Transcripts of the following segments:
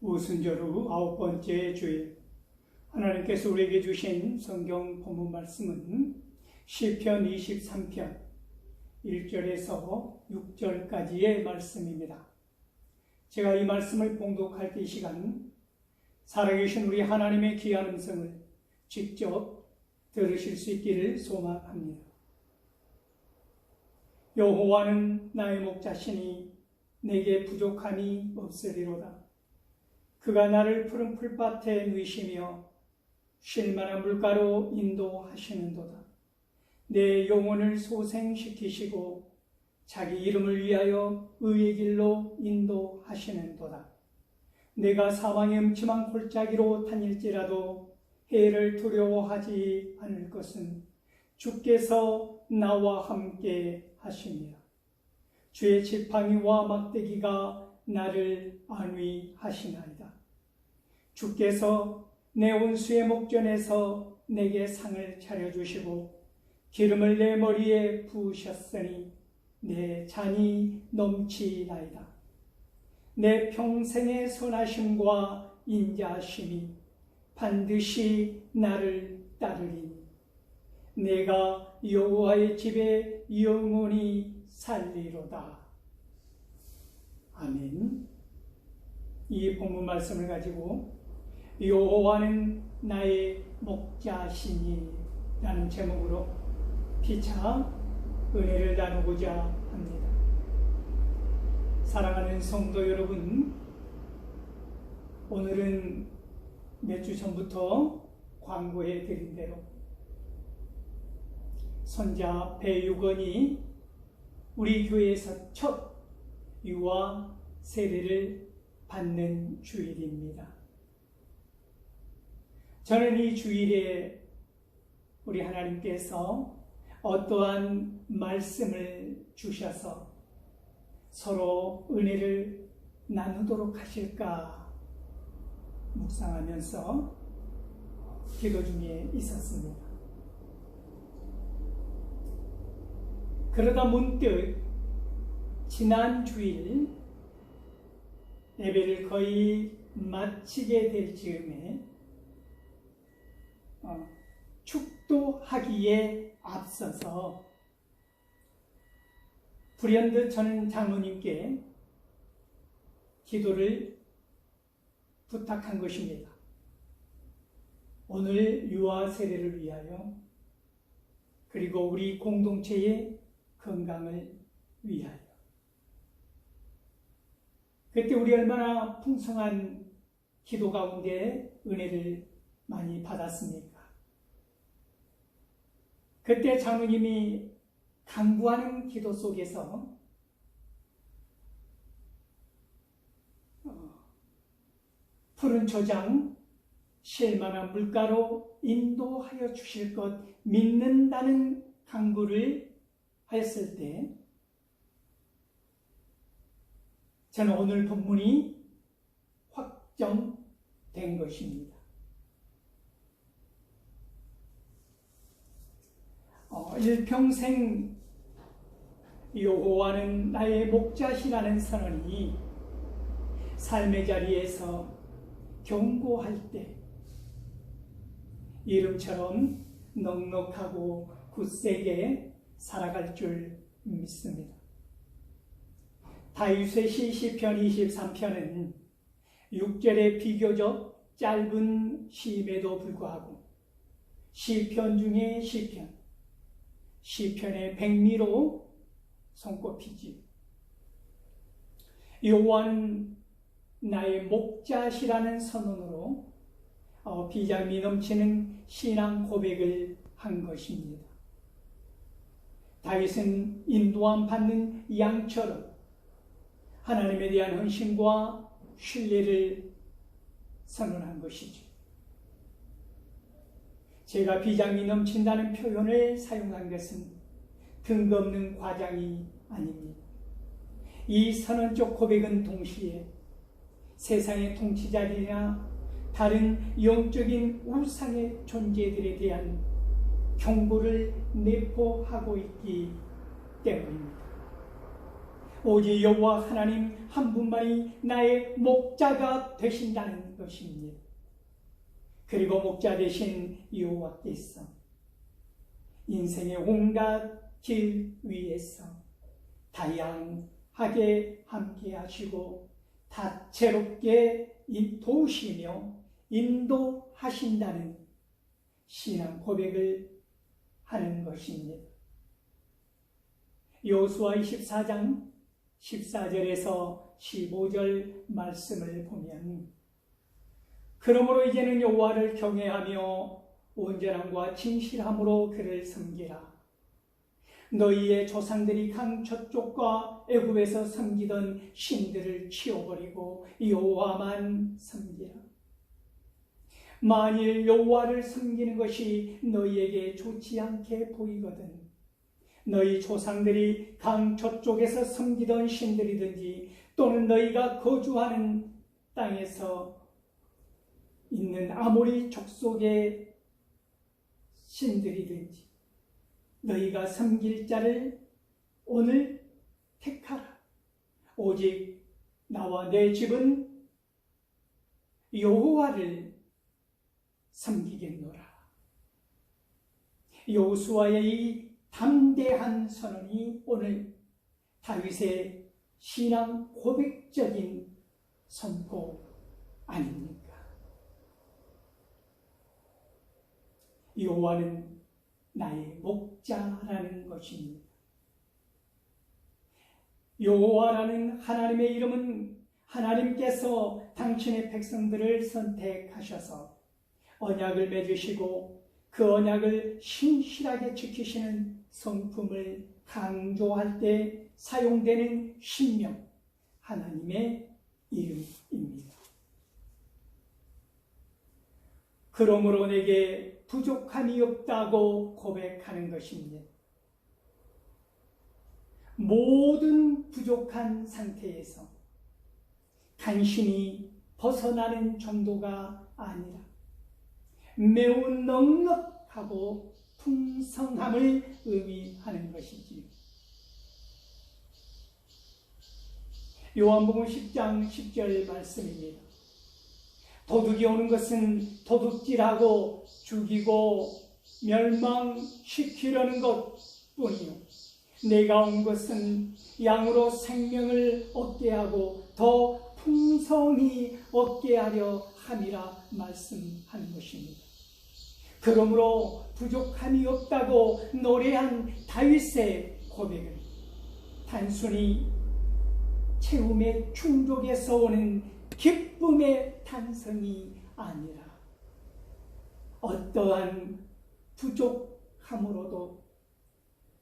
우순절 후 아홉 번째 주일 하나님께서 우리에게 주신 성경 본문 말씀은 시편 23편 1절에서 6절까지의 말씀입니다. 제가 이 말씀을 봉독할 때 이 시간 살아계신 우리 하나님의 귀한 음성을 직접 들으실 수 있기를 소망합니다. 여호와는 나의 목자시니 내게 부족함이 없으리로다. 그가 나를 푸른 풀밭에 누이시며 쉴만한 물가로 인도하시는도다. 내 영혼을 소생시키시고 자기 이름을 위하여 의의 길로 인도하시는도다. 내가 사망의 음침한 골짜기로 다닐지라도 해를 두려워하지 않을 것은 주께서 나와 함께 하십니다. 주의 지팡이와 막대기가 나를 안위하시나이다. 주께서 내 온수의 목전에서 내게 상을 차려주시고 기름을 내 머리에 부으셨으니 내 잔이 넘치나이다. 내 평생의 선하심과 인자하심이 반드시 나를 따르리니 내가 여호와의 집에 영원히 살리로다. 아멘. 이 본문 말씀을 가지고 여호와는 나의 목자시니 라는 제목으로 피차 은혜를 나누고자 합니다. 사랑하는 성도 여러분, 오늘은 몇 주 전부터 광고해 드린 대로 선자 배유건이 우리 교회에서 첫 유아 세례를 받는 주일입니다. 저는 이 주일에 우리 하나님께서 어떠한 말씀을 주셔서 서로 은혜를 나누도록 하실까 묵상하면서 기도 중에 있었습니다. 그러다 문득 지난 주일 예배를 거의 마치게 될 즈음에 어, 축도하기에 앞서서 불현듯 저는 장로님께 기도를 부탁한 것입니다. 오늘 유아 세례를 위하여 그리고 우리 공동체의 건강을 위하여 그때 우리 얼마나 풍성한 기도 가운데 은혜를 많이 받았습니까? 그때 장로님이 강구하는 기도 속에서 어, 푸른 초장 실만한 물가로 인도하여 주실 것 믿는다는 강구를 하였을 때 저는 오늘 본문이 확정된 것입니다. 어, 일평생 여호와는 나의 목자시라는 선언이 삶의 자리에서 경고할 때 이름처럼 넉넉하고 굳세게 살아갈 줄 믿습니다. 다윗의 시 시편 23편은 6절의 비교적 짧은 시임에도 불구하고 시편 중에 시편 시편의 백미로 손꼽히지. 여호와는 나의 목자시라는 선언으로 어, 비장미 넘치는 신앙 고백을 한 것입니다. 다윗은 인도함 받는 양처럼 하나님에 대한 헌신과 신뢰를 선언한 것이죠. 제가 비장이 넘친다는 표현을 사용한 것은 근거 없는 과장이 아닙니다. 이 선언적 고백은 동시에 세상의 통치자들이나 다른 영적인 우상의 존재들에 대한 경고를 내포하고 있기 때문입니다. 오직 여호와 하나님 한 분만이 나의 목자가 되신다는 것입니다. 그리고 목자 되신 여호와께서 인생의 온갖 길 위에서 다양하게 함께 하시고 다채롭게 도우시며 인도하신다는 신앙 고백을 하는 것입니다. 요수와 24장 14절에서 15절 말씀을 보면 그러므로 이제는 여호와를 경외하며 온전함과 진실함으로 그를 섬기라. 너희의 조상들이 강 저쪽과 애굽에서 섬기던 신들을 치워버리고 여호와만 섬기라. 만일 여호와를 섬기는 것이 너희에게 좋지 않게 보이거든 너희 조상들이 강 저쪽에서 섬기던 신들이든지 또는 너희가 거주하는 땅에서 있는 아모리 족속의 신들이든지 너희가 섬길 자를 오늘 택하라. 오직 나와 내 집은 여호와를 섬기겠노라. 여호수아의 이 담대한 선언이 오늘 다윗의 신앙 고백적인 선포 아닙니까? 여호와는 나의 목자라는 것입니다. 여호와라는 하나님의 이름은 하나님께서 당신의 백성들을 선택하셔서 언약을 맺으시고 그 언약을 신실하게 지키시는 성품을 강조할 때 사용되는 신명, 하나님의 이름입니다. 그러므로 내게 부족함이 없다고 고백하는 것입니다. 모든 부족한 상태에서 간신히 벗어나는 정도가 아니라 매우 넉넉하고 풍성함을 의미하는 것이지요. 요한복음 10장 10절 말씀입니다. 도둑이 오는 것은 도둑질하고 죽이고 멸망시키려는 것 뿐이요. 내가 온 것은 양으로 생명을 얻게 하고 더 풍성히 얻게 하려 함이라 말씀하는 것입니다. 그러므로 부족함이 없다고 노래한 다윗의 고백은 단순히 채움의 충족에서 오는 기쁨의 탄성이 아니라 어떠한 부족함으로도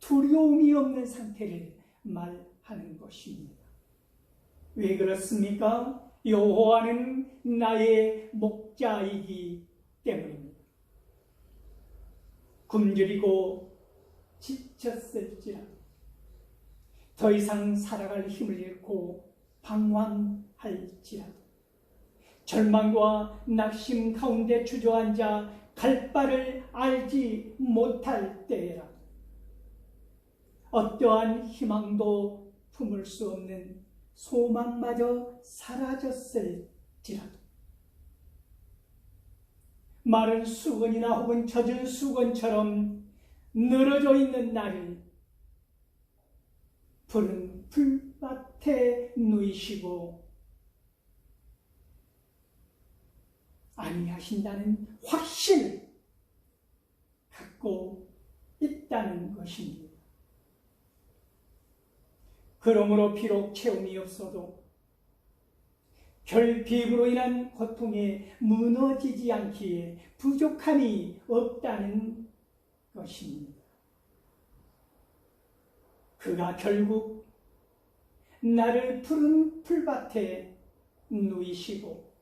두려움이 없는 상태를 말하는 것입니다. 왜 그렇습니까? 여호와는 나의 목자이기 때문입니다. 굶주리고 지쳤을지라도 더 이상 살아갈 힘을 잃고 방황할지라도 절망과 낙심 가운데 주저앉아 갈 바를 알지 못할 때에라. 어떠한 희망도 품을 수 없는 소망마저 사라졌을지라도. 마른 수건이나 혹은 젖은 수건처럼 늘어져 있는 나를 푸른 풀밭에 누이시고 아니하신다는 확신을 갖고 있다는 것입니다. 그러므로 비록 체험이 없어도 결핍으로 인한 고통에 무너지지 않기에 부족함이 없다는 것입니다. 그가 결국 나를 푸른 풀밭에 누이시고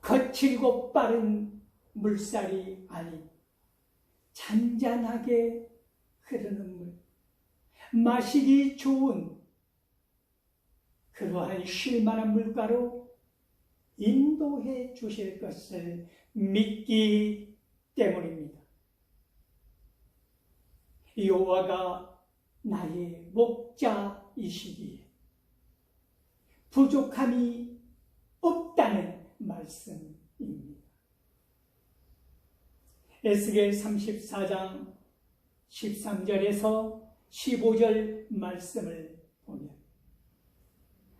거칠고 빠른 물살이 아닌 잔잔하게 흐르는 물, 마시기 좋은 그러한 쉴만한 물가로 인도해 주실 것을 믿기 때문입니다. 여호와가 나의 목자이시니 이 시기에 부족함이 없다는 말씀입니다. 에스겔 34장 13절에서 15절 말씀을 보면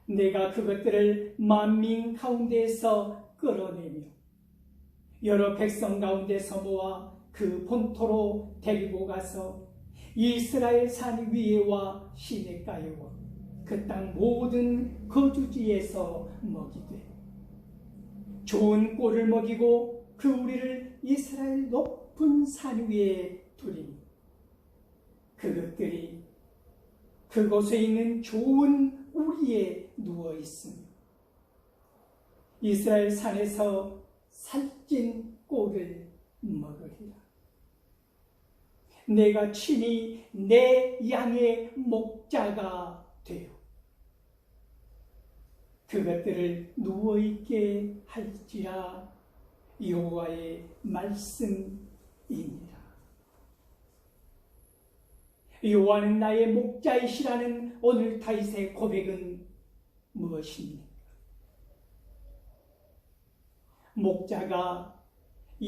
내가 그것들을 만민 가운데에서 끌어내며 여러 백성 가운데서 모아 그 본토로 데리고 가서 이스라엘 산 위에와 시내가에와 그 땅 모든 거주지에서 먹이되 좋은 꼴을 먹이고 그 우리를 이스라엘 높은 산 위에 두리니 그것들이 그곳에 있는 좋은 우리에 누워 있으며 이스라엘 산에서 살찐 꼴을 먹으리라. 내가 친히 내 양의 목자가 되어 그것들을 누워 있게 할지라 여호와의 말씀이니라. 여호와는 나의 목자이시라는 오늘 다윗의 고백은 무엇입니까? 목자가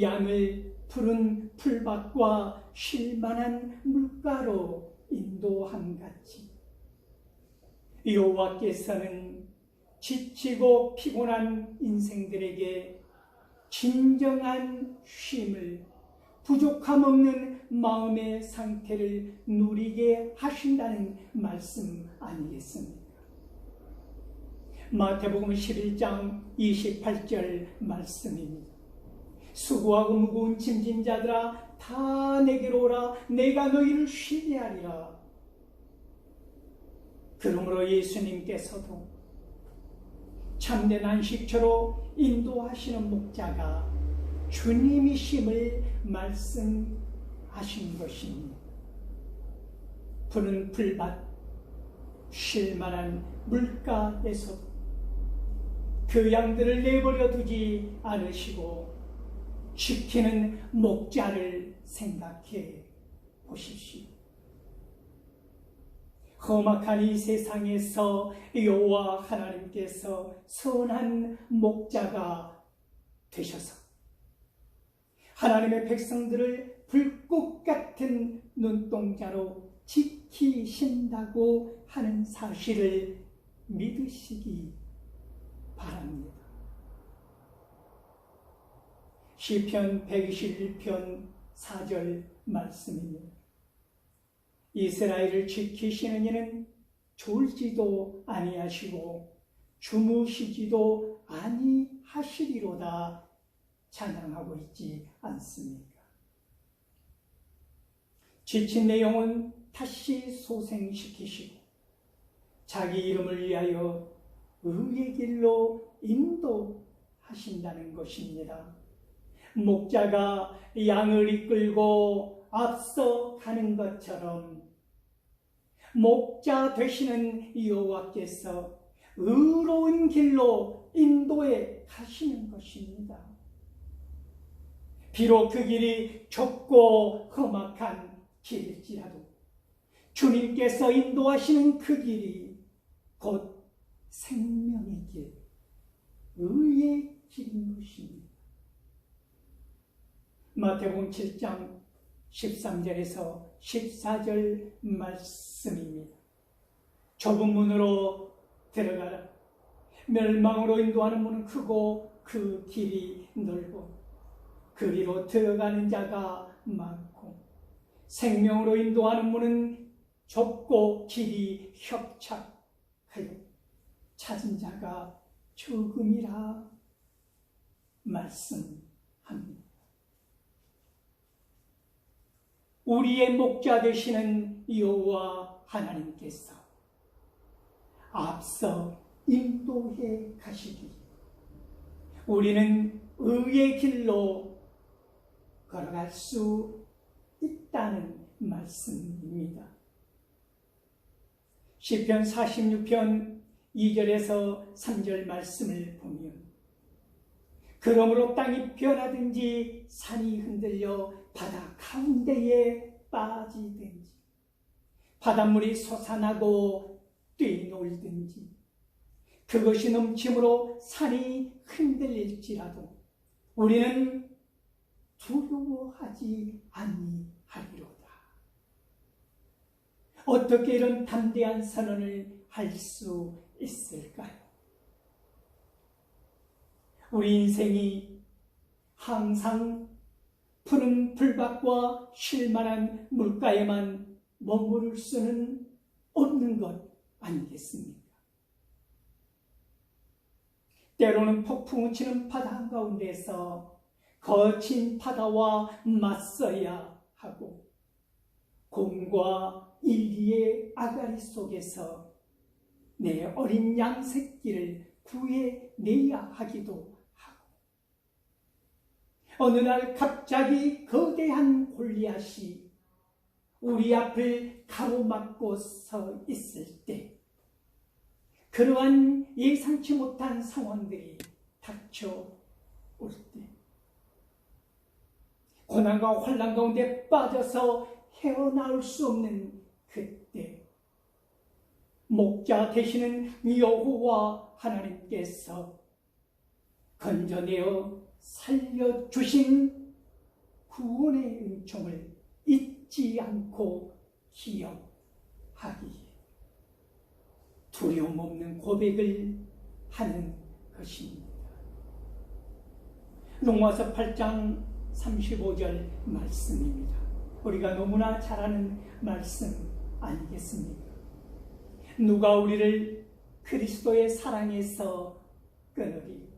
양을 푸른 풀밭과 쉴만한 물가로 인도함 같이 여호와께서는 지치고 피곤한 인생들에게 진정한 쉼을 부족함 없는 마음의 상태를 누리게 하신다는 말씀 아니겠습니까? 마태복음 11장 28절 말씀입니다. 수고하고 무거운 짐진 자들아 다 내게로 오라 내가 너희를 쉬게 하리라. 그러므로 예수님께서도 참된 안식처로 인도하시는 목자가 주님이심을 말씀하신 것입니다. 푸른 풀밭, 쉴만한 물가에서 그 양들을 내버려 두지 않으시고 지키는 목자를 생각해 보십시오. 험악한 이 세상에서 여호와 하나님께서 선한 목자가 되셔서 하나님의 백성들을 불꽃 같은 눈동자로 지키신다고 하는 사실을 믿으시기 바랍니다. 시편 121편 4절 말씀입니다. 이스라엘을 지키시는 이는 졸지도 아니하시고 주무시지도 아니하시리로다 찬양하고 있지 않습니까? 지친 내 영혼 다시 소생시키시고 자기 이름을 위하여 의의 길로 인도하신다는 것입니다. 목자가 양을 이끌고 앞서 가는 것처럼 목자 되시는 여호와께서 의로운 길로 인도해 가시는 것입니다. 비록 그 길이 좁고 험악한 길일지라도 주님께서 인도하시는 그 길이 곧 생명의 길, 의의 길인 것입니다. 마태복음 7장 13절에서 14절 말씀입니다. 좁은 문으로 들어가라. 멸망으로 인도하는 문은 크고 그 길이 넓고 그리로 들어가는 자가 많고 생명으로 인도하는 문은 좁고 길이 협착하여 찾은 자가 조금이라 말씀합니다. 우리의 목자 되시는 여호와 하나님께서 앞서 인도해 가시기 우리는 의의 길로 걸어갈 수 있다는 말씀입니다. 시편 46편 2절에서 3절 말씀을 보면 그러므로 땅이 변하든지 산이 흔들려 바다 가운데에 빠지든지 바닷물이 솟아나고 뛰놀든지 그것이 넘침으로 산이 흔들릴지라도 우리는 두려워하지 아니하리로다. 어떻게 이런 담대한 선언을 할 수 있을까요? 우리 인생이 항상 푸른 풀밭과 쉴만한 물가에만 머무를 수는 없는 것 아니겠습니까? 때로는 폭풍 치는 바다 한가운데서 거친 바다와 맞서야 하고 곰과 일리의 아가리 속에서 내 어린 양 새끼를 구해내야 하기도 어느 날 갑자기 거대한 골리앗이 우리 앞을 가로막고 서 있을 때 그러한 예상치 못한 상황들이 닥쳐올 때 고난과 환란 가운데 빠져서 헤어나올 수 없는 그때 목자 되시는 여호와 하나님께서 건져내어 살려주신 구원의 은총을 잊지 않고 기억하기에 두려움 없는 고백을 하는 것입니다. 로마서 8장 35절 말씀입니다. 우리가 너무나 잘 아는 말씀 아니겠습니까? 누가 우리를 그리스도의 사랑에서 끊으리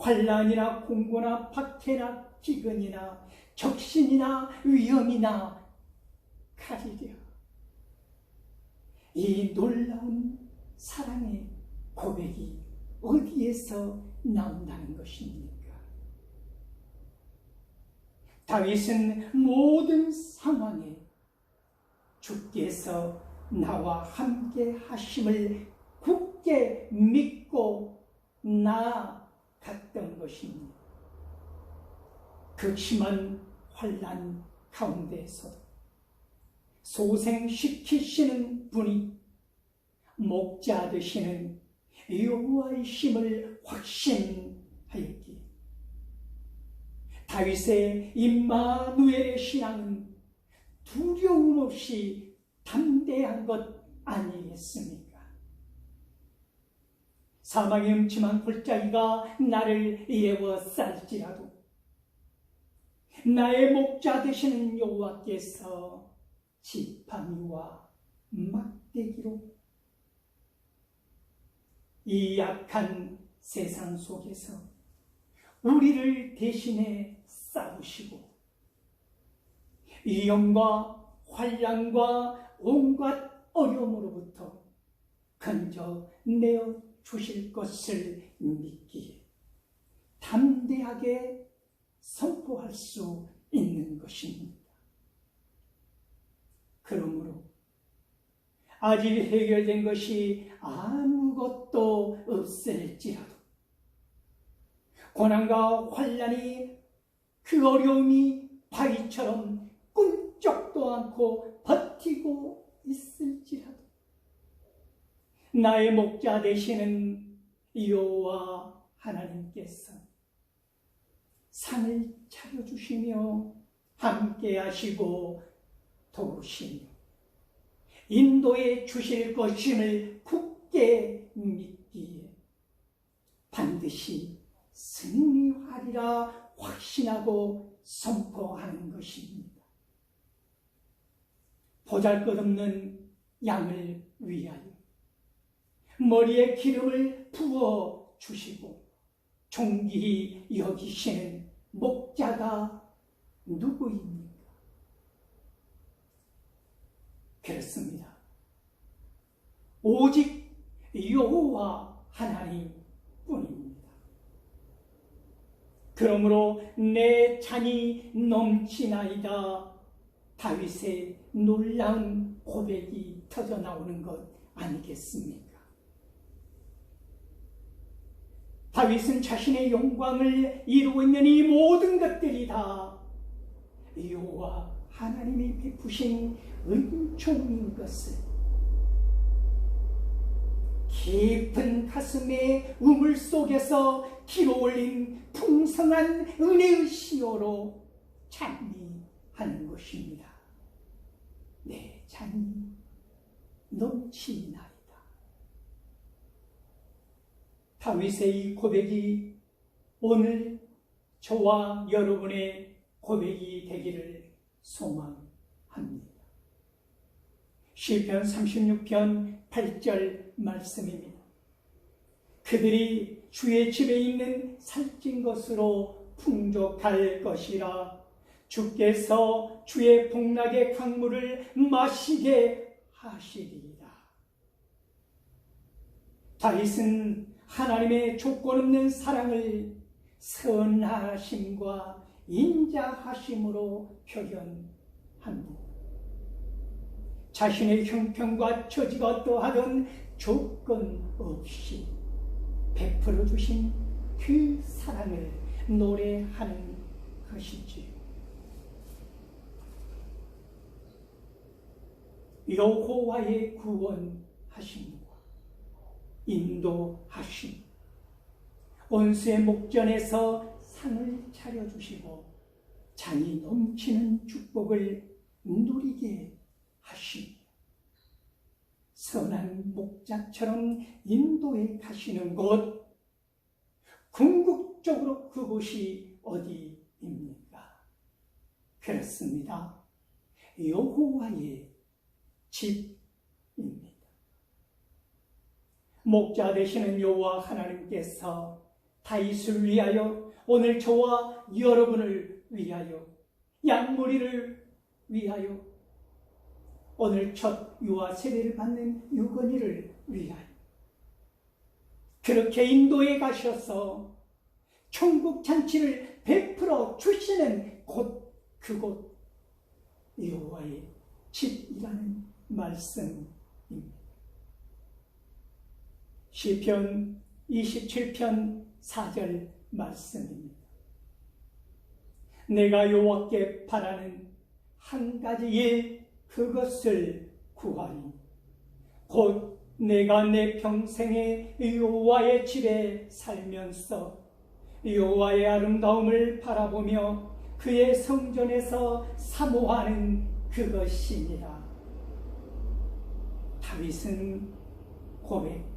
환란이나 공고나 박해나 기근이나 적신이나 위험이나 가리랴 이 놀라운 사랑의 고백이 어디에서 나온다는 것입니까? 다윗은 모든 상황에 주께서 나와 함께 하심을 굳게 믿고 나아 갔던 것입니다. 극심한 환란 가운데서 소생시키시는 분이 목자 되시는 여호와의 심을 확신하였기에 다윗의 임마누엘의 신앙은 두려움 없이 담대한 것 아니겠습니까? 사망의 음침한 골짜기가 나를 예워쌀지라도 나의 목자 되시는 여호와께서 지팡이와 막대기로 이 약한 세상 속에서 우리를 대신해 싸우시고 위험과 환란과 온갖 어려움으로부터 건져 내어 주실 것을 믿기에 담대하게 선포할 수 있는 것입니다. 그러므로 아직 해결된 것이 아무것도 없을지라도 고난과 환란이 그 어려움이 바위처럼 꿈쩍도 않고 버티고 있을지라도 나의 목자 되시는 여호와 하나님께서 상을 차려주시며 함께 하시고 도우시며 인도해 주실 것임을 굳게 믿기에 반드시 승리하리라 확신하고 선포하는 것입니다. 보잘 것 없는 양을 위하여 머리에 기름을 부어 주시고 종기 여기시는 목자가 누구입니까? 그렇습니다. 오직 여호와 하나님 뿐입니다. 그러므로 내 잔이 넘치나이다. 다윗의 놀라운 고백이 터져 나오는 것 아니겠습니까? 다윗은 자신의 영광을 이루고 있는 이 모든 것들이 다 여호와 하나님이 베푸신 은총인 것을 깊은 가슴의 우물 속에서 길어 올린 풍성한 은혜의 시오로 찬미하는 것입니다. 내 잔이 넘치나이 다. 다윗의 이 고백이 오늘 저와 여러분의 고백이 되기를 소망합니다. 시편 36편 8절 말씀입니다. 그들이 주의 집에 있는 살찐 것으로 풍족할 것이라 주께서 주의 복락의 강물을 마시게 하시리이다. 다윗은 하나님의 조건 없는 사랑을 선하심과 인자하심으로 표현합니다. 자신의 형편과 처지가 어떠하든 조건 없이 베풀어 주신 그 사랑을 노래하는 것이지요. 여호와의 구원하심과 인도하심 원수의 목전에서 상을 차려주시고 잔이 넘치는 축복을 누리게 하심 선한 목자처럼 인도해 가시는 곳 궁극적으로 그곳이 어디입니까? 그렇습니다. 여호와의 집입니다. 목자 되시는 여호와 하나님께서 다윗을 위하여 오늘 저와 여러분을 위하여 양머리를 위하여 오늘 첫 유아 세례를 받는 유건이를 위하여 그렇게 인도에 가셔서 천국 잔치를 베풀어 주시는 곳 그곳 여호와의 집이라는 말씀입니다. 시편 27편 4절 말씀입니다. 내가 여호와께 바라는 한 가지 일 그것을 구하리. 곧 내가 내 평생에 여호와의 집에 살면서 여호와의 아름다움을 바라보며 그의 성전에서 사모하는 그것이니라. 다윗은 고백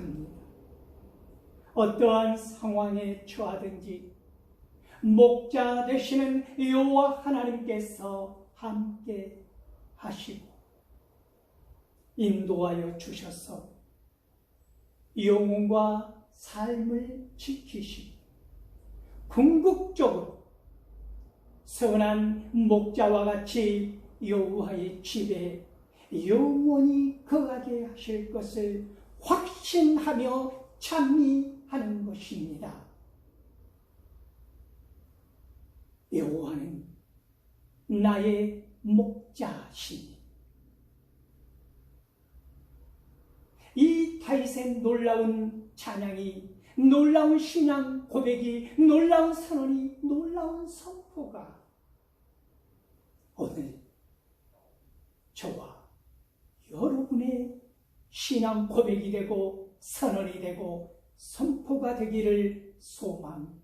합니다. 어떠한 상황에 처하든지 목자 되시는 여호와 하나님께서 함께 하시고 인도하여 주셔서 영혼과 삶을 지키시고 궁극적으로 선한 목자와 같이 여호와의 집에 영원히 거하게 하실 것을 확신하며 찬미하는 것입니다. 여호와는 나의 목자시니 이 다윗의 놀라운 찬양이 놀라운 신앙 고백이 놀라운 선언이 놀라운 선포가 오늘 저와 여러분의 신앙 고백이 되고 선언이 되고 선포가 되기를 소망합니다.